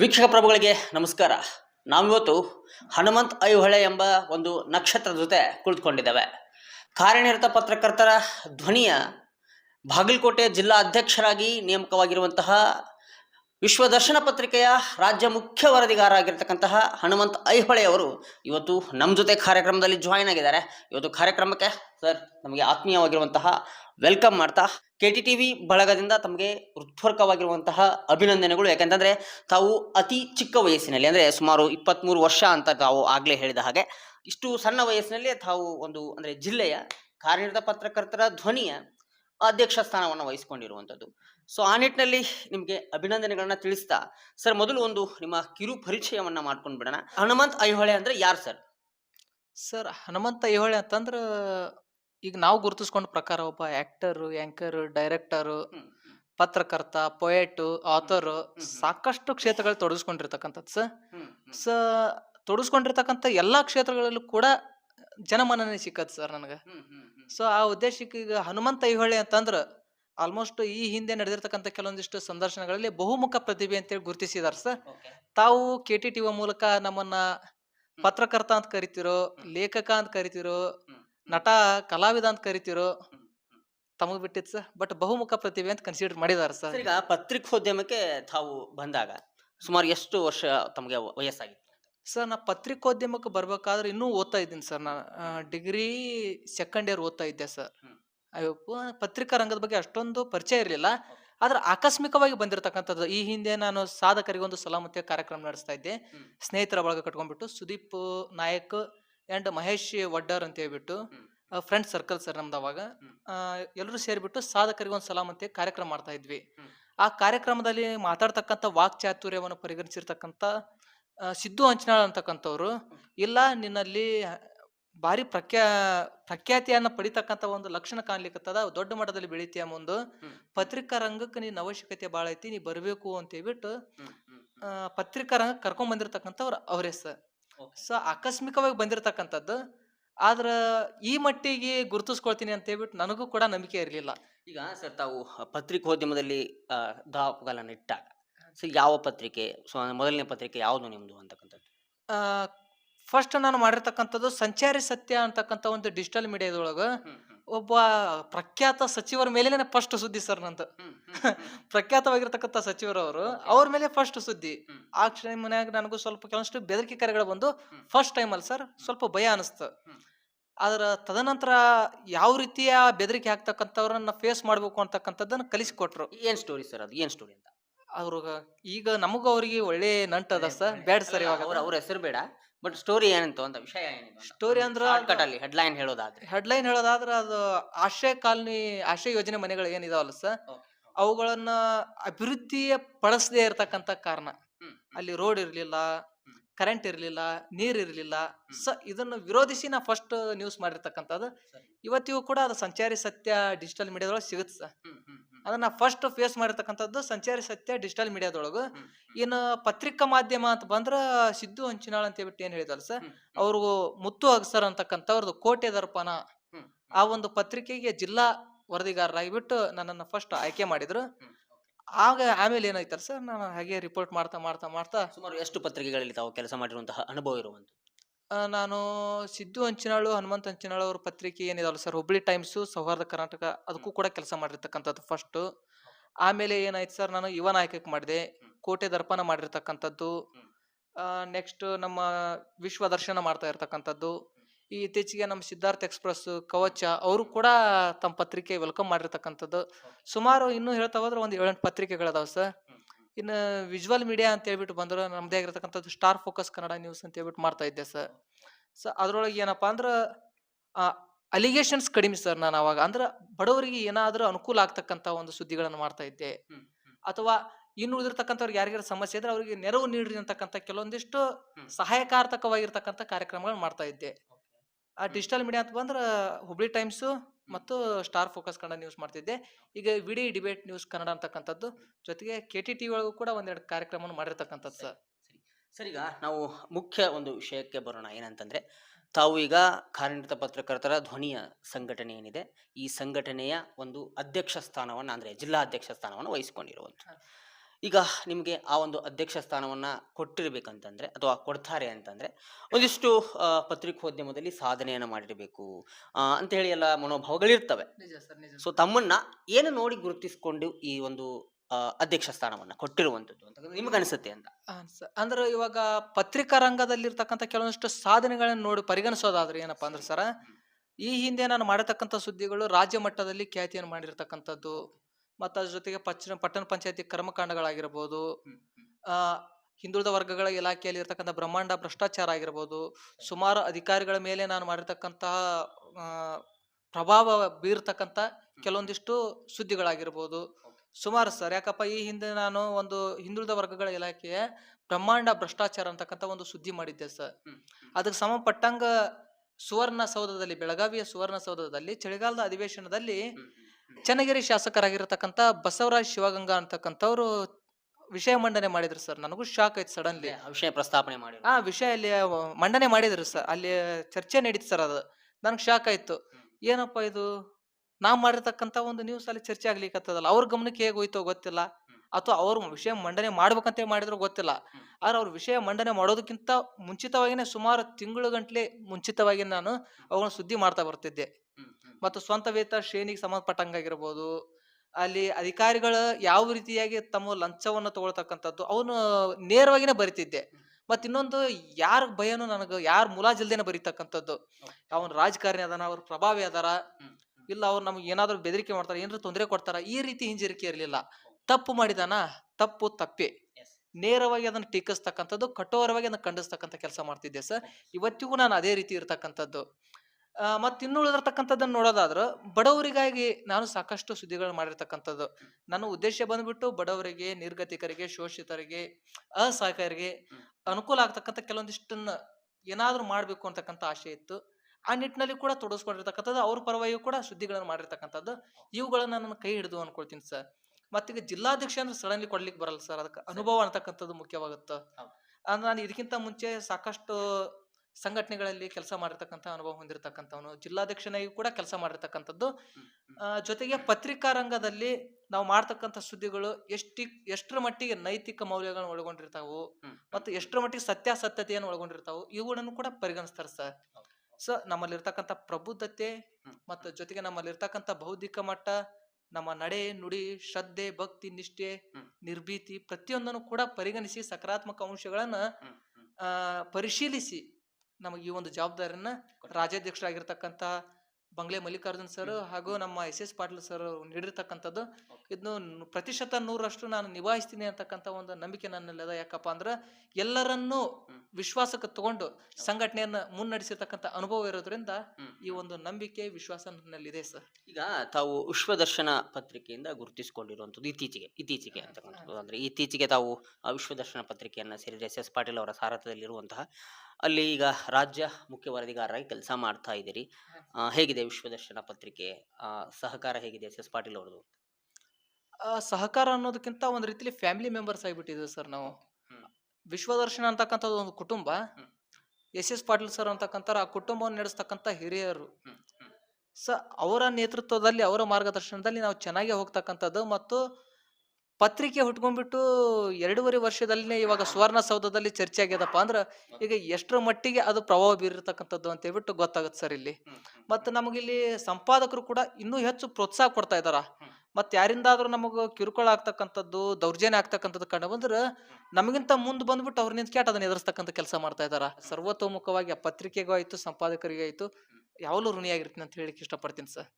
ವೀಕ್ಷಕ ಪ್ರಭುಗಳಿಗೆ ನಮಸ್ಕಾರ. ನಾವಿವತ್ತು ಹನುಮಂತ್ ಐಹೊಳೆ ಎಂಬ ಒಂದು ನಕ್ಷತ್ರದ ಜೊತೆ ಕುಳಿತುಕೊಂಡಿದ್ದೇವೆ. ಕಾರ್ಯನಿರತ ಪತ್ರಕರ್ತರ ಧ್ವನಿಯ ಬಾಗಲಕೋಟೆ ಜಿಲ್ಲಾ ಅಧ್ಯಕ್ಷರಾಗಿ ನೇಮಕವಾಗಿರುವಂತಹ ವಿಶ್ವದರ್ಶನ ಪತ್ರಿಕೆಯ ರಾಜ್ಯ ಮುಖ್ಯ ವರದಿಗಾರ ಆಗಿರ್ತಕ್ಕಂತಹ ಹನುಮಂತ್ ಐಹೊಳೆ ಅವರು ಇವತ್ತು ನಮ್ಮ ಜೊತೆ ಕಾರ್ಯಕ್ರಮದಲ್ಲಿ ಜಾಯಿನ್ ಆಗಿದ್ದಾರೆ. ಇವತ್ತು ಕಾರ್ಯಕ್ರಮಕ್ಕೆ ಸರ್ ನಮಗೆ ಆತ್ಮೀಯವಾಗಿರುವಂತಹ ವೆಲ್ಕಮ್ ಮಾಡ್ತಾ ಕೆ ಟಿ ಟಿ ವಿ ಬಳಗದಿಂದ ತಮಗೆ ಹೃತ್ಪೂರ್ವಕವಾಗಿರುವಂತಹ ಅಭಿನಂದನೆಗಳು. ಯಾಕೆಂತಂದ್ರೆ ತಾವು ಅತಿ ಚಿಕ್ಕ ವಯಸ್ಸಿನಲ್ಲಿ, ಅಂದರೆ ಸುಮಾರು ಇಪ್ಪತ್ತ್ಮೂರು ವರ್ಷ ಅಂತ ತಾವು ಆಗಲೇ ಹೇಳಿದ ಹಾಗೆ, ಇಷ್ಟು ಸಣ್ಣ ವಯಸ್ಸಿನಲ್ಲಿ ತಾವು ಒಂದು, ಅಂದರೆ ಜಿಲ್ಲೆಯ ಕಾರ್ಯನಿರತ ಪತ್ರಕರ್ತರ ಧ್ವನಿಯ ಅಧ್ಯಕ್ಷ ಸ್ಥಾನವನ್ನು ವಹಿಸಿಕೊಂಡಿರುವಂಥದ್ದು. ಸೊ ಆ ನಿಟ್ಟಿನಲ್ಲಿ ನಿಮಗೆ ಅಭಿನಂದನೆಗಳನ್ನ ತಿಳಿಸ್ತಾ ಸರ್ ಮೊದಲು ಒಂದು ನಿಮ್ಮ ಕಿರು ಪರಿಚಯವನ್ನ ಮಾಡ್ಕೊಂಡು ಬಿಡೋಣ. ಹನುಮಂತ್ ಐಹೊಳೆ ಅಂದ್ರೆ ಯಾರು ಸರ್ ಸರ್ ಹನುಮಂತ ಐಹೊಳೆ ಅಂತಂದ್ರೆ ಈಗ ನಾವು ಗುರುತಿಸ್ಕೊಂಡ ಪ್ರಕಾರ ಒಬ್ಬ ಆಕ್ಟರ್ ಆಂಕರ್ ಡೈರೆಕ್ಟರ್ ಪತ್ರಕರ್ತ ಪೊಯೆಟ್ ಆಥರ್ ಸಾಕಷ್ಟು ಕ್ಷೇತ್ರಗಳಲ್ಲಿ ತೊಡಗಿಸ್ಕೊಂಡಿರ್ತಕ್ಕಂಥದ್ದು ಸರ್ ಸ ತೊಡಗಿಸ್ಕೊಂಡಿರ್ತಕ್ಕಂಥ ಎಲ್ಲಾ ಕ್ಷೇತ್ರಗಳಲ್ಲೂ ಕೂಡ ಜನಮನ್ನಣೆ ಸಿಕ್ಕತ್ ಸರ್ ನನಗೆ. ಸೊ ಆ ಉದ್ದೇಶಕ್ಕೆ ಈಗ ಹನುಮಂತ ಐಹೊಳೆ ಅಂತಂದ್ರ ಆಲ್ಮೋಸ್ಟ್ ಈ ಹಿಂದೆ ನಡೆದಿರ್ತಕ್ಕಂಥ ಕೆಲವೊಂದಿಷ್ಟು ಸಂದರ್ಶನಗಳಲ್ಲಿ ಬಹುಮುಖ ಪ್ರತಿಭೆ ಅಂತೇಳಿ ಗುರುತಿಸಿದಾರೆ ಸರ್. ತಾವು ಕೆ ಟಿ ಟಿವ ಮೂಲಕ ನಮ್ಮನ್ನ ಪತ್ರಕರ್ತ ಅಂತ ಕರಿತಿರೋ ಲೇಖಕ ಅಂತ ಕರಿತಿರೋ ನಟ ಕಲಾವಿದ ಅಂತ ಕರಿತಿರೋ ತಮಗ್ ಬಿಟ್ಟಿತ್ತು ಸರ್. ಬಟ್ ಬಹುಮುಖ ಪ್ರತಿಭೆ ಅಂತ ಕನ್ಸಿಡರ್ ಮಾಡಿದಾರೆ ಸರ್. ಸರ್ ಈಗ ಪತ್ರಿಕೋದ್ಯಮಕ್ಕೆ ತಾವು ಬಂದಾಗ ಸುಮಾರು ಎಷ್ಟು ವರ್ಷ ತಮಗೆ ವಯಸ್ಸಾಗಿತ್ತು? ಸರ್ ನಾ ಪತ್ರಿಕೋದ್ಯಮಕ್ಕೆ ಬರ್ಬೇಕಾದ್ರೆ ಇನ್ನೂ ಓದ್ತಾ ಇದ್ದೀನಿ ಸರ್. ನಾ ಡಿಗ್ರಿ ಸೆಕೆಂಡ್ ಇಯರ್ ಓದ್ತಾ ಇದ್ದೆ ಸರ್. ಅಯ್ಯಪ್ಪ ಪತ್ರಿಕಾ ರಂಗದ ಬಗ್ಗೆ ಅಷ್ಟೊಂದು ಪರಿಚಯ ಇರಲಿಲ್ಲ. ಆದ್ರೆ ಆಕಸ್ಮಿಕವಾಗಿ ಬಂದಿರತಕ್ಕಂಥದ್ದು ಈ ಹಿಂದೆ ನಾನು ಸಾಧಕರಿಗೆ ಒಂದು ಸಲಾಮತಿಯ ಕಾರ್ಯಕ್ರಮ ನಡೆಸ್ತಾ ಇದ್ದೆ. ಸ್ನೇಹಿತರ ಬಳಗ ಕಟ್ಕೊಂಡ್ಬಿಟ್ಟು ಸುದೀಪ್ ನಾಯಕ್ ಅಂಡ್ ಮಹೇಶ್ ವಡ್ಡರ್ ಅಂತ ಹೇಳ್ಬಿಟ್ಟು ಫ್ರೆಂಡ್ ಸರ್ಕಲ್ ಸರ್ ನಮ್ದು ಅವಾಗ. ಎಲ್ಲರೂ ಸೇರಿಬಿಟ್ಟು ಸಾಧಕರಿಗೆ ಒಂದು ಸಲಾಮತಿ ಕಾರ್ಯಕ್ರಮ ಮಾಡ್ತಾ ಇದ್ವಿ. ಆ ಕಾರ್ಯಕ್ರಮದಲ್ಲಿ ಮಾತಾಡ್ತಕ್ಕಂಥ ವಾಕ್ಚಾತುರ್ಯವನ್ನು ಪರಿಗಣಿಸಿರ್ತಕ್ಕಂಥ ಆ, ಸಿದ್ದು ಹಂಚನಾಳ್ ಅಂತಕ್ಕಂಥವ್ರು ಇಲ್ಲ ನಿನ್ನಲ್ಲಿ ಭಾರಿ ಪ್ರಖ್ಯಾ ಪ್ರಖ್ಯಾತಿಯನ್ನ ಪಡಿತಕ್ಕಂಥ ಒಂದು ಲಕ್ಷಣ ಕಾಣ್ಲಿಕ್ಕತ್ತದ ದೊಡ್ಡ ಮಟ್ಟದಲ್ಲಿ ಬೆಳಿತೀಯ ಮುಂದೆ. ಪತ್ರಿಕಾ ರಂಗಕ್ಕೆ ನೀನು ಅವಶ್ಯಕತೆ ಭಾಳ ಐತಿ ನೀ ಬರಬೇಕು ಅಂತ ಹೇಳ್ಬಿಟ್ಟು ಪತ್ರಿಕಾ ರಂಗಕ್ಕೆ ಕರ್ಕೊಂಡ್ ಬಂದಿರತಕ್ಕಂಥವ್ರು ಅವರೇ ಸರ್. ಸೊ ಆಕಸ್ಮಿಕವಾಗಿ ಬಂದಿರತಕ್ಕಂಥದ್ದು ಆದ್ರ ಈ ಮಟ್ಟಿಗೆ ಗುರುತಿಸ್ಕೊಳ್ತೀನಿ ಅಂತ ಹೇಳ್ಬಿಟ್ಟು ನನಗೂ ಕೂಡ ನಂಬಿಕೆ ಇರಲಿಲ್ಲ. ಈಗ ಸರ್ ತಾವು ಪತ್ರಿಕೋದ್ಯಮದಲ್ಲಿ ದಾಪುಗಳನ್ನು ಇಟ್ಟಾಗ ಸೊ ಯಾವ ಪತ್ರಿಕೆ? ಸೊ ಮೊದಲನೇ ಪತ್ರಿಕೆ ಯಾವುದು ನಿಮ್ಮದು ಅಂತಕ್ಕಂಥದ್ದು? ಫಸ್ಟ್ ನಾನು ಮಾಡಿರ್ತಕ್ಕಂಥದ್ದು ಸಂಚಾರಿ ಸತ್ಯ ಅಂತಕ್ಕಂಥ ಒಂದು ಡಿಜಿಟಲ್ ಮೀಡಿಯಾದೊಳಗೆ ಒಬ್ಬ ಪ್ರಖ್ಯಾತ ಸಚಿವರ ಮೇಲೆನೇ ಫಸ್ಟ್ ಸುದ್ದಿ ಸರ್ ನಂತ ಪ್ರಖ್ಯಾತವಾಗಿರ್ತಕ್ಕಂಥ ಸಚಿವರವರು ಅವ್ರ ಮೇಲೆ ಫಸ್ಟ್ ಸುದ್ದಿ. ಆ ಕ್ಷಣ ಮನ್ಯಾಗ ನನಗೂ ಸ್ವಲ್ಪ ಕೆಲವಷ್ಟು ಬೆದರಿಕೆ ಕರೆಗಳು ಬಂದು ಫಸ್ಟ್ ಟೈಮ್ ಅಲ್ಲಿ ಸರ್ ಸ್ವಲ್ಪ ಭಯ ಅನಿಸ್ತು. ಆದ್ರೆ ಆದ್ರ ತದನಂತರ ಯಾವ ರೀತಿಯ ಬೆದರಿಕೆ ಹಾಕ್ತಕ್ಕಂಥವ್ರನ್ನ ಫೇಸ್ ಮಾಡಬೇಕು ಅಂತಕ್ಕಂಥದ್ದನ್ನು ಕಲಿಸಿಕೊಟ್ರು. ಏನ್ ಸ್ಟೋರಿ ಸರ್ ಅದು? ಏನ್ ಸ್ಟೋರಿ ಅಂತ? ಅವ್ರಿಗೆ ಈಗ ನಮಗೂ ಅವ್ರಿಗೆ ಒಳ್ಳೆ ನಂಟದ ಸರ್. ಬ್ಯಾಡ್ ಸರ್ ಇವಾಗ ಅವ್ರ ಅವ್ರ ಹೆಸರು ಬೇಡ ಬಟ್ ಸ್ಟೋರಿ ಏನಂತ ಅಂತ ವಿಷಯ ಏನಿದೆ ಸ್ಟೋರಿ ಅಂದ್ರ ಕಟಾಲಿ ಅಲ್ಲಿ ಹೆಡ್ಲೈನ್ ಹೇಳೋದಾದ್ರೆ. ಹೆಡ್ಲೈನ್ ಹೇಳೋದಾದ್ರೆ ಅದು ಆಶ್ರಯ ಕಾಲನಿ ಆಶ್ರಯ ಯೋಜನೆ ಮನೆಗಳು ಏನಿದಾವಲ್ಲ ಸರ್ ಅವುಗಳನ್ನ ಅಭಿವೃದ್ಧಿಯ ಪಡಿಸದೇ ಇರತಕ್ಕಂತ ಕಾರಣ. ಅಲ್ಲಿ ರೋಡ್ ಇರಲಿಲ್ಲ ಕರೆಂಟ್ ಇರಲಿಲ್ಲ ನೀರ್ ಇರಲಿಲ್ಲ ಸ ಇದನ್ನ ವಿರೋಧಿಸಿ ನಾ ಫಸ್ಟ್ ನ್ಯೂಸ್ ಮಾಡಿರ್ತಕ್ಕಂಥದ್ದು. ಇವತ್ತಿಗೂ ಕೂಡ ಅದು ಸಂಚಾರಿ ಸತ್ಯ ಡಿಜಿಟಲ್ ಮೀಡಿಯಾದೊಳಗೆ ಸಿಗುತ್ತೆ ಸರ್. ಅದನ್ನ ಫಸ್ಟ್ ಫೇಸ್ ಮಾಡಿರ್ತಕ್ಕಂಥದ್ದು ಸಂಚಾರಿ ಸತ್ಯ ಡಿಜಿಟಲ್ ಮೀಡಿಯಾದೊಳಗ ಇನ್ನು ಪತ್ರಿಕಾ ಮಾಧ್ಯಮ ಅಂತ ಬಂದ್ರ ಸಿದ್ದು ಹಂಚಿನಾಳ್ ಅಂತ ಹೇಳ್ಬಿಟ್ಟು ಏನ್ ಹೇಳಿದಲ್ಲ ಸರ್ ಅವ್ರಿಗೂ ಅವ್ರು ಮುತ್ತು ಅಗಸರ್ ಅಂತಕ್ಕಂಥವ್ರದ್ದು ಕೋಟೆ ದರ್ಪಣ ಆ ಒಂದು ಪತ್ರಿಕೆಗೆ ಜಿಲ್ಲಾ ವರದಿಗಾರರಾಗಿಬಿಟ್ಟು ನನ್ನನ್ನು ಫಸ್ಟ್ ಆಯ್ಕೆ ಮಾಡಿದ್ರು. ಆಗ ಆಮೇಲೆ ಏನಾಯ್ತಲ್ಲ ಸರ್ ನಾನು ಹಾಗೆ ರಿಪೋರ್ಟ್ ಮಾಡ್ತಾ ಮಾಡ್ತಾ ಮಾಡ್ತಾ ಸುಮಾರು ಎಷ್ಟು ಪತ್ರಿಕೆಗಳಲ್ಲಿ ತಾವು ಕೆಲಸ ಮಾಡಿರುವಂತಹ ಅನುಭವ ಇರುವಂತ ನಾನು ಸಿದ್ದು ಹಂಚಿನಾಳು ಹನುಮಂತ ಹಂಚಿನಾಳು ಅವ್ರ ಪತ್ರಿಕೆ ಏನಿದಾವಲ್ಲ ಸರ್ ಹುಬ್ಳಿ ಟೈಮ್ಸು ಸೌಹಾರ್ದ ಕರ್ನಾಟಕ ಅದಕ್ಕೂ ಕೂಡ ಕೆಲಸ ಮಾಡಿರ್ತಕ್ಕಂಥದ್ದು ಫಸ್ಟ್ ಆಮೇಲೆ ಏನಾಯ್ತು ಸರ್ ನಾನು ಯುವ ನಾಯಕಕ್ಕೆ ಮಾಡಿದೆ. ಕೋಟೆ ದರ್ಪಣ ಮಾಡಿರ್ತಕ್ಕಂಥದ್ದು. ನೆಕ್ಸ್ಟ್ ನಮ್ಮ ವಿಶ್ವ ದರ್ಶನ ಮಾಡ್ತಾ ಇರ್ತಕ್ಕಂಥದ್ದು. ಈ ಇತ್ತೀಚೆಗೆ ನಮ್ಮ ಸಿದ್ಧಾರ್ಥ ಎಕ್ಸ್ಪ್ರೆಸ್ ಕವಚ ಅವರು ಕೂಡ ತಮ್ಮ ಪತ್ರಿಕೆ ವೆಲ್ಕಮ್ ಮಾಡಿರ್ತಕ್ಕಂಥದ್ದು. ಸುಮಾರು ಇನ್ನೂ ಹೇಳ್ತಾ ಹೋದ್ರೆ ಒಂದು ಏಳೆಂಟು ಪತ್ರಿಕೆಗಳದಾವ ಸರ್. ಇನ್ನು ವಿಜುವಲ್ ಮೀಡಿಯಾ ಅಂತ ಹೇಳ್ಬಿಟ್ಟು ಬಂದ್ರೆ ನಮ್ಮದೇ ಆಗಿರತಕ್ಕಂಥದ್ದು ಸ್ಟಾರ್ ಫೋಕಸ್ ಕನ್ನಡ ನ್ಯೂಸ್ ಅಂತ ಹೇಳ್ಬಿಟ್ಟು ಮಾಡ್ತಾ ಇದ್ದೆ ಸರ್. ಸೊ ಅದರೊಳಗೆ ಏನಪ್ಪ ಅಂದ್ರೆ ಅಲಿಗೇಷನ್ಸ್ ಕಡಿಮೆ ಸರ್ ನಾನು ಅವಾಗ. ಅಂದ್ರೆ ಬಡವರಿಗೆ ಏನಾದರೂ ಅನುಕೂಲ ಆಗ್ತಕ್ಕಂಥ ಒಂದು ಸುದ್ದಿಗಳನ್ನು ಮಾಡ್ತಾ ಇದ್ದೆ. ಅಥವಾ ಇನ್ನು ಉಳಿದಿರ್ತಕ್ಕಂಥವ್ರಿಗೆ ಯಾರಿಗಾರ ಸಮಸ್ಯೆ ಇದ್ರೆ ಅವರಿಗೆ ನೆರವು ನೀಡ್ರಿ ಅಂತಕ್ಕಂಥ ಕೆಲವೊಂದಿಷ್ಟು. ಸಹಾಯಕಾರ್ಥಕವಾಗಿರ್ತಕ್ಕಂಥ ಕಾರ್ಯಕ್ರಮಗಳನ್ನ ಮಾಡ್ತಾ ಇದ್ದೆ. ಆ ಡಿಜಿಟಲ್ ಮೀಡಿಯಾ ಅಂತ ಬಂದ್ರೆ ಹುಬ್ಳಿ ಟೈಮ್ಸು ಮತ್ತು ಸ್ಟಾರ್ ಫೋಕಸ್ ಕನ್ನಡ ನ್ಯೂಸ್ ಮಾಡ್ತಿದ್ದೆ. ಈಗ ವಿಡಿ ಡಿಬೇಟ್ ನ್ಯೂಸ್ ಕನ್ನಡ ಅಂತಕ್ಕಂಥದ್ದು ಜೊತೆಗೆ ಕೆ ಟಿ ಟಿ ಒಳಗೂ ಕೂಡ ಒಂದೆರಡು ಕಾರ್ಯಕ್ರಮ ಮಾಡಿರ್ತಕ್ಕಂಥದ್ದು ಸರ್. ಸರ್ ಈಗ ನಾವು ಮುಖ್ಯ ಒಂದು ವಿಷಯಕ್ಕೆ ಬರೋಣ. ಏನಂತಂದ್ರೆ ತಾವು ಈಗ ಕಾರ್ಯನಿರತ ಪತ್ರಕರ್ತರ ಧ್ವನಿಯ ಸಂಘಟನೆ ಏನಿದೆ ಈ ಸಂಘಟನೆಯ ಒಂದು ಅಧ್ಯಕ್ಷ ಸ್ಥಾನವನ್ನು ಅಂದ್ರೆ ಜಿಲ್ಲಾ ಅಧ್ಯಕ್ಷ ಸ್ಥಾನವನ್ನು ವಹಿಸಿಕೊಂಡಿರುವಂತ ಈಗ ನಿಮಗೆ ಆ ಒಂದು ಅಧ್ಯಕ್ಷ ಸ್ಥಾನವನ್ನ ಕೊಟ್ಟಿರ್ಬೇಕಂತಂದ್ರೆ ಅಥವಾ ಕೊಡ್ತಾರೆ ಅಂತಂದ್ರೆ ಒಂದಿಷ್ಟು ಪತ್ರಿಕೋದ್ಯಮದಲ್ಲಿ ಸಾಧನೆಯನ್ನು ಮಾಡಿರಬೇಕು. ಅಂತೇಳಿ ಅಂತ ಹೇಳಿ ಎಲ್ಲ ಮನೋಭಾವಗಳಿರ್ತವೆ. ನಿಜ ಸರ್ ನಿಜ. ಸೊ ತಮ್ಮನ್ನ ಏನು ನೋಡಿ ಗುರುತಿಸಿಕೊಂಡು ಈ ಒಂದು ಅಧ್ಯಕ್ಷ ಸ್ಥಾನವನ್ನ ಕೊಟ್ಟಿರುವಂತದ್ದು ಅಂತ ನಿಮ್ಗೆ ಅನಿಸುತ್ತೆ ಅಂತ? ಅಂದ್ರೆ ಇವಾಗ ಪತ್ರಿಕಾ ರಂಗದಲ್ಲಿರ್ತಕ್ಕಂಥ ಕೆಲವೊಂದಿಷ್ಟು ಸಾಧನೆಗಳನ್ನು ನೋಡಿ ಪರಿಗಣಿಸೋದಾದ್ರೆ ಏನಪ್ಪಾ ಅಂದ್ರೆ ಸರ ಈ ಹಿಂದೆ ನಾನು ಮಾಡತಕ್ಕಂಥ ಸುದ್ದಿಗಳು ರಾಜ್ಯ ಮಟ್ಟದಲ್ಲಿ ಖ್ಯಾತಿಯನ್ನು ಮಾಡಿರ್ತಕ್ಕಂಥದ್ದು ಮತ್ತು ಅದ್ರ ಜೊತೆಗೆ ಪಚ್ಚ ಪಟ್ಟಣ ಪಂಚಾಯತಿ ಕರ್ಮಕಾಂಡಗಳಾಗಿರ್ಬೋದು ಹಿಂದುಳಿದ ವರ್ಗಗಳ ಇಲಾಖೆಯಲ್ಲಿ ಇರ್ತಕ್ಕಂಥ ಬ್ರಹ್ಮಾಂಡ ಭ್ರಷ್ಟಾಚಾರ ಆಗಿರ್ಬೋದು ಸುಮಾರು ಅಧಿಕಾರಿಗಳ ಮೇಲೆ ನಾನು ಮಾಡಿರ್ತಕ್ಕಂತಹ ಪ್ರಭಾವ ಬೀರ್ತಕ್ಕಂಥ ಕೆಲವೊಂದಿಷ್ಟು ಸುದ್ದಿಗಳಾಗಿರ್ಬೋದು. ಸುಮಾರು ಸರ್ ಯಾಕಪ್ಪ ಈ ಹಿಂದೆ ನಾನು ಒಂದು ಹಿಂದುಳಿದ ವರ್ಗಗಳ ಇಲಾಖೆಯ ಬ್ರಹ್ಮಾಂಡ ಭ್ರಷ್ಟಾಚಾರ ಅಂತಕ್ಕಂಥ ಒಂದು ಸುದ್ದಿ ಮಾಡಿದ್ದೆ ಸರ್. ಅದಕ್ಕೆ ಸಂಬಂಧಪಟ್ಟಂಗ ಸುವರ್ಣಸೌಧದಲ್ಲಿ ಬೆಳಗಾವಿಯ ಸುವರ್ಣ ಸೌಧದಲ್ಲಿ ಚಳಿಗಾಲದ ಅಧಿವೇಶನದಲ್ಲಿ ಚನ್ನಗಿರಿ ಶಾಸಕರಾಗಿರತಕ್ಕಂಥ ಬಸವರಾಜ್ ಶಿವಗಂಗಾ ಅಂತಕ್ಕಂಥವ್ರು ವಿಷಯ ಮಂಡನೆ ಮಾಡಿದ್ರು ಸರ್. ನನಗೂ ಶಾಕ್ ಆಯ್ತು ಸಡನ್ಲಿ ಆ ವಿಷಯ ಪ್ರಸ್ತಾಪನೆ ಮಾಡಿ ಆ ವಿಷಯ ಅಲ್ಲಿ ಮಂಡನೆ ಮಾಡಿದ್ರು ಸರ್. ಅಲ್ಲಿ ಚರ್ಚೆ ನಡೀತು ಸರ್ ಅದು. ನನಗೆ ಶಾಕ್ ಆಯ್ತು. ಏನಪ್ಪ ಇದು? ನಾ ಮಾಡಿರ್ತಕ್ಕಂಥ ಒಂದು ನ್ಯೂಸ್ ಅಲ್ಲಿ ಚರ್ಚೆ ಆಗ್ಲಿಕ್ಕತ್ತದಲ್ಲ ಅವ್ರ ಗಮನಕ್ಕೆ ಹೇಗೆ ಹೋಯ್ತೋ ಗೊತ್ತಿಲ್ಲ. ಅಥವಾ ಅವ್ರು ವಿಷಯ ಮಂಡನೆ ಮಾಡ್ಬೇಕಂತ ಮಾಡಿದ್ರು ಗೊತ್ತಿಲ್ಲ. ಆದ್ರೆ ಅವ್ರ ವಿಷಯ ಮಂಡನೆ ಮಾಡೋದಕ್ಕಿಂತ ಮುಂಚಿತವಾಗಿನೇ ಸುಮಾರು ತಿಂಗಳು ಗಂಟ್ಲೆ ಮುಂಚಿತವಾಗಿ ನಾನು ಅವುಗಳನ್ನ ಸುದ್ದಿ ಮಾಡ್ತಾ ಬರ್ತಿದ್ದೆ. ಮತ್ತು ಸ್ವಂತ ವೇತ ಶ್ರೇಣಿಗೆ ಸಂಬಂಧಪಟ್ಟಂಗಾಗಿರ್ಬೋದು ಅಲ್ಲಿ ಅಧಿಕಾರಿಗಳು ಯಾವ ರೀತಿಯಾಗಿ ತಮ್ಮ ಲಂಚವನ್ನು ತಗೊಳ್ತಕ್ಕಂಥದ್ದು ಅವನು ನೇರವಾಗಿನೇ ಬರಿತಿದ್ದೆ. ಮತ್ತೆ ಇನ್ನೊಂದು ಯಾರ ಭಯನು ನನಗೆ ಯಾರ ಮುಲಾಜಿಲ್ದೇನೆ ಬರೀತಕ್ಕಂಥದ್ದು. ಅವನ್ ರಾಜಕಾರಣಿ ಅದಾನ ಅವ್ರ ಪ್ರಭಾವಿ ಅದಾರ ಇಲ್ಲ ಅವ್ರು ನಮ್ಗೆ ಏನಾದ್ರು ಬೆದರಿಕೆ ಮಾಡ್ತಾರ ಏನಾದ್ರು ತೊಂದರೆ ಕೊಡ್ತಾರ ಈ ರೀತಿ ಹಿಂಜರಿಕೆ ಇರಲಿಲ್ಲ. ತಪ್ಪು ಮಾಡಿದಾನ ತಪ್ಪು ತಪ್ಪೆ. ನೇರವಾಗಿ ಅದನ್ನ ಟೀಕಿಸ್ತಕ್ಕಂಥದ್ದು ಕಠೋರವಾಗಿ ಅದನ್ನ ಖಂಡಿಸ್ತಕ್ಕಂಥ ಕೆಲಸ ಮಾಡ್ತಿದ್ದೆ ಸರ್. ಇವತ್ತಿಗೂ ನಾನು ಅದೇ ರೀತಿ ಇರ್ತಕ್ಕಂಥದ್ದು. ಮತ್ತ್ ಇನ್ನು ನೋಡೋದಾದ್ರೆ ನೋಡೋದಾದ್ರ ಬಡವರಿಗಾಗಿ ನಾನು ಸಾಕಷ್ಟು ಸುದ್ದಿಗಳು ಮಾಡಿರ್ತಕ್ಕಂಥದ್ದು. ನನ್ನ ಉದ್ದೇಶ ಬಂದ್ಬಿಟ್ಟು ಬಡವರಿಗೆ ನಿರ್ಗತಿಕರಿಗೆ ಶೋಷಿತರಿಗೆ ಅಸಹಕಾರಿಗೆ ಅನುಕೂಲ ಆಗ್ತಕ್ಕಂಥ ಕೆಲವೊಂದಿಷ್ಟನ್ನ ಏನಾದರೂ ಮಾಡಬೇಕು ಅಂತಕ್ಕಂಥ ಆಶೆ ಇತ್ತು. ಆ ನಿಟ್ಟಿನಲ್ಲಿ ಕೂಡ ತೊಡಗಿಸ್ಕೊಂಡಿರ್ತಕ್ಕಂಥದ್ದು ಅವ್ರ ಪರವಾಗಿಯೂ ಕೂಡ ಸುದ್ದಿಗಳನ್ನು ಮಾಡಿರ್ತಕ್ಕಂಥದ್ದು. ಇವುಗಳನ್ನ ನನ್ನ ಕೈ ಹಿಡಿದು ಅನ್ಕೊಳ್ತೀನಿ ಸರ್. ಮತ್ತೀಗ ಜಿಲ್ಲಾಧ್ಯಕ್ಷ ಅಂದ್ರೆ ಸಡನ್ಲಿ ಕೊಡ್ಲಿಕ್ಕೆ ಬರಲ್ಲ ಸರ್. ಅದಕ್ಕೆ ಅನುಭವ ಅಂತಕ್ಕಂಥದ್ದು ಮುಖ್ಯವಾಗುತ್ತೆ. ನಾನು ಇದಕ್ಕಿಂತ ಮುಂಚೆ ಸಾಕಷ್ಟು ಸಂಘಟನೆಗಳಲ್ಲಿ ಕೆಲಸ ಮಾಡಿರ್ತಕ್ಕಂಥ ಅನುಭವ ಹೊಂದಿರತಕ್ಕಂಥವನು ಜಿಲ್ಲಾಧ್ಯಕ್ಷನಾಗಿ ಕೂಡ ಕೆಲಸ ಮಾಡಿರ್ತಕ್ಕಂಥದ್ದು. ಜೊತೆಗೆ ಪತ್ರಿಕಾ ರಂಗದಲ್ಲಿ ನಾವು ಮಾಡ್ತಕ್ಕಂಥ ಸುದ್ದಿಗಳು ಎಷ್ಟಿ ಎಷ್ಟರ ಮಟ್ಟಿಗೆ ನೈತಿಕ ಮೌಲ್ಯಗಳನ್ನು ಒಳಗೊಂಡಿರ್ತಾವು ಮತ್ತು ಎಷ್ಟರ ಮಟ್ಟಿಗೆ ಸತ್ಯಾಸತ್ಯತೆಯನ್ನು ಒಳಗೊಂಡಿರ್ತಾವು ಇವುಗಳನ್ನು ಕೂಡ ಪರಿಗಣಿಸ್ತಾರೆ ಸರ್. ಸೊ ನಮ್ಮಲ್ಲಿರ್ತಕ್ಕಂಥ ಪ್ರಬುದ್ಧತೆ ಮತ್ತು ಜೊತೆಗೆ ನಮ್ಮಲ್ಲಿರ್ತಕ್ಕಂಥ ಬೌದ್ಧಿಕ ಮಟ್ಟ ನಮ್ಮ ನಡೆ ನುಡಿ ಶ್ರದ್ಧೆ ಭಕ್ತಿ ನಿಷ್ಠೆ ನಿರ್ಭೀತಿ ಪ್ರತಿಯೊಂದನ್ನು ಕೂಡ ಪರಿಗಣಿಸಿ ಸಕಾರಾತ್ಮಕ ಅಂಶಗಳನ್ನ ಪರಿಶೀಲಿಸಿ ನಮಗೆ ಈ ಒಂದು ಜವಾಬ್ದಾರಿಯನ್ನ ರಾಜ್ಯಾಧ್ಯಕ್ಷರಾಗಿರ್ತಕ್ಕಂಥ ಬಂಗ್ಲೆ ಮಲ್ಲಿಕಾರ್ಜುನ್ ಸರ್ ಹಾಗೂ ನಮ್ಮ ಎಸ್ ಎಸ್ ಪಾಟೀಲ್ ಸರ್ ನೀಡಿರ್ತಕ್ಕಂಥದ್ದು. ಇದನ್ನು ಪ್ರತಿಶತ ನೂರರಷ್ಟು ನಾನು ನಿಭಾಯಿಸ್ತೀನಿ ಅಂತಕ್ಕಂಥ ಒಂದು ನಂಬಿಕೆ ನನ್ನಲ್ಲಿದೆ. ಯಾಕಪ್ಪ ಅಂದ್ರೆ ಎಲ್ಲರನ್ನೂ ವಿಶ್ವಾಸಕ್ಕೆ ತಗೊಂಡು ಸಂಘಟನೆಯನ್ನ ಮುನ್ನಡೆಸಿರ್ತಕ್ಕಂಥ ಅನುಭವ ಇರೋದ್ರಿಂದ ಈ ಒಂದು ನಂಬಿಕೆ ವಿಶ್ವಾಸ ನನ್ನಲ್ಲಿದೆ ಸರ್. ಈಗ ತಾವು ವಿಶ್ವದರ್ಶನ ಪತ್ರಿಕೆಯಿಂದ ಗುರುತಿಸಿಕೊಂಡಿರುವಂಥದ್ದು ಇತ್ತೀಚೆಗೆ ಇತ್ತೀಚೆಗೆ ಅಂತಕ್ಕಂಥದ್ದು ಅಂದ್ರೆ ಇತ್ತೀಚೆಗೆ ತಾವು ವಿಶ್ವದರ್ಶನ ಪತ್ರಿಕೆಯನ್ನು ಸೇರಿದ ಎಸ್ ಎಸ್ ಪಾಟೀಲ್ ಅವರ ಸಾರಥ್ಯದಲ್ಲಿರುವಂತಹ ಅಲ್ಲಿ ಈಗ ರಾಜ್ಯ ಮುಖ್ಯ ವರದಿಗಾರರಾಗಿ ಕೆಲಸ ಮಾಡ್ತಾ ಇದ್ದೀರಿ. ಹೇಗಿದೆ ವಿಶ್ವದರ್ಶನ ಪತ್ರಿಕೆ? ಸಹಕಾರ ಹೇಗಿದೆ ಎಸ್ ಎಸ್ ಪಾಟೀಲ್ ಅವರದು ಸಹಕಾರ ಅನ್ನೋದಕ್ಕಿಂತ ಒಂದು ರೀತಿಲಿ ಫ್ಯಾಮಿಲಿ ಮೆಂಬರ್ಸ್ ಆಗಿಬಿಟ್ಟಿದ್ವಿ ಸರ್ ನಾವು. ವಿಶ್ವದರ್ಶನ ಅಂತಕ್ಕಂಥದ್ದು ಒಂದು ಕುಟುಂಬ. ಎಸ್ ಎಸ್ ಪಾಟೀಲ್ ಸರ್ ಅಂತಕ್ಕಂಥ ಆ ಕುಟುಂಬವನ್ನು ನಡೆಸ್ತಕ್ಕಂಥ ಹಿರಿಯರು. ಸ ಅವರ ನೇತೃತ್ವದಲ್ಲಿ ಅವರ ಮಾರ್ಗದರ್ಶನದಲ್ಲಿ ನಾವು ಚೆನ್ನಾಗಿ ಹೋಗ್ತಕ್ಕಂಥದ್ದು ಮತ್ತು ಪತ್ರಿಕೆ ಹುಟ್ಕೊಂಡ್ಬಿಟ್ಟು ಎರಡೂವರೆ ವರ್ಷದಲ್ಲಿನೇ ಇವಾಗ ಸುವರ್ಣಸೌಧದಲ್ಲಿ ಚರ್ಚೆ ಆಗ್ಯದಪ್ಪ ಅಂದ್ರೆ ಈಗ ಎಷ್ಟರ ಮಟ್ಟಿಗೆ ಅದು ಪ್ರಭಾವ ಬೀರಿರ್ತಕ್ಕಂಥದ್ದು ಅಂತ ಹೇಳ್ಬಿಟ್ಟು ಗೊತ್ತಾಗುತ್ತೆ ಸರ್ ಇಲ್ಲಿ. ಮತ್ತು ನಮಗಿಲ್ಲಿ ಸಂಪಾದಕರು ಕೂಡ ಇನ್ನೂ ಹೆಚ್ಚು ಪ್ರೋತ್ಸಾಹ ಕೊಡ್ತಾ ಹ್ಮ್. ಮತ್ತೆ ಯಾರಿಂದಾದ್ರೂ ನಮಗ ಕಿರುಕುಳ ಆಗ್ತಕ್ಕಂಥದ್ದು ದೌರ್ಜನ್ಯ ಆಗ್ತಕ್ಕಂಥದ್ದು ಕಂಡು ಬಂದ್ರೆ ನಮಗಿಂತ ಮುಂದೆ ಬಂದ್ಬಿಟ್ಟು ಅವ್ರ ನಿಂತ್ಕ್ಯಾಟ್ ಅದನ್ನ ಎದುರಿಸ್ತಕ್ಕಂಥ ಕೆಲಸ ಮಾಡ್ತಾ ಇದಾರ. ಸರ್ವತೋಮುಖವಾಗಿ ಆ ಪತ್ರಿಕೆಗೂ ಆಯ್ತು ಸಂಪಾದಕರಿಗೂ ಆಯ್ತು ಯಾವಲೂ ಋಣಿಯಾಗಿರ್ತೀನಿ ಅಂತ ಹೇಳಿಕ್ಕೆ ಇಷ್ಟಪಡ್ತೀನಿ ಸರ್.